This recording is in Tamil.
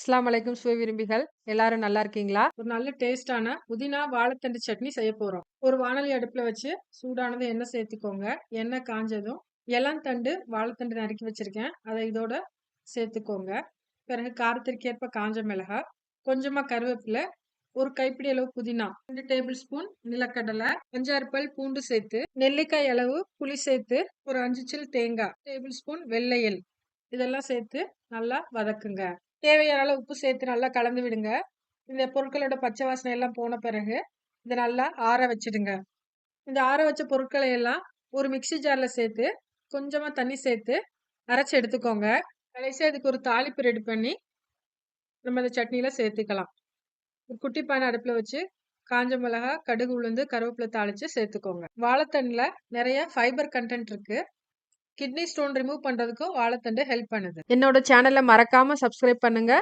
இஸ்லாம் அலைக்கும் சுவை விரும்பிகள். எல்லாரும் நல்லா இருக்கீங்களா? ஒரு நல்ல டேஸ்டான புதினா வாழைத்தண்டு சட்னி செய்ய போறோம். ஒரு வானொலி அடுப்புல வச்சு சூடானது எண்ணெய் சேர்த்துக்கோங்க. எண்ணெய் காஞ்சதும் இளந்தண்டு வாழைத்தண்டு நறுக்கி வச்சிருக்கேன். அதை இதோட சேர்த்துக்கோங்க. பிறகு காரத்திற்கேற்ப காஞ்ச மிளகாய் கொஞ்சமா கருவேப்பிலை ஒரு கைப்பிடி அளவு புதினா ரெண்டு டேபிள் ஸ்பூன் நிலக்கடலை அஞ்சாறு பல் பூண்டு சேர்த்து நெல்லிக்காய் அளவு புளி சேர்த்து ஒரு அஞ்சு சில் தேங்காய் டேபிள் ஸ்பூன் வெள்ளையல் இதெல்லாம் சேர்த்து நல்லா வதக்குங்க. தேவையான அளவு உப்பு சேர்த்து நல்லா கலந்து விடுங்க. இந்த பொருட்களோட பச்சை வாசனை எல்லாம் போன பிறகு இதை நல்லா ஆற வச்சிடுங்க. இந்த ஆற வச்ச பொருட்களை எல்லாம் ஒரு மிக்ஸி ஜாரில் சேர்த்து கொஞ்சமாக தண்ணி சேர்த்து அரைச்சி எடுத்துக்கோங்க. கடைசியாக அதுக்கு ஒரு தாளிப்பு ரெடி பண்ணி நம்ம இந்த சட்னியில் சேர்த்துக்கலாம். ஒரு குட்டி பானை அடுப்பில் வச்சு காஞ்ச மிளகா கடுகு உளுந்து கருவேப்பிலை தாளித்து சேர்த்துக்கோங்க. வாழைத்தண்ணில் நிறைய ஃபைபர் கண்டென்ட் இருக்குது கிட்னி ஸ்டோன் ரிமூவ் பண்றதுக்கு வாழைத்தண்டு ஹெல்ப் பண்ணுது. என்னோட சேனலை மறக்காம சப்ஸ்கிரைப் பண்ணுங்க.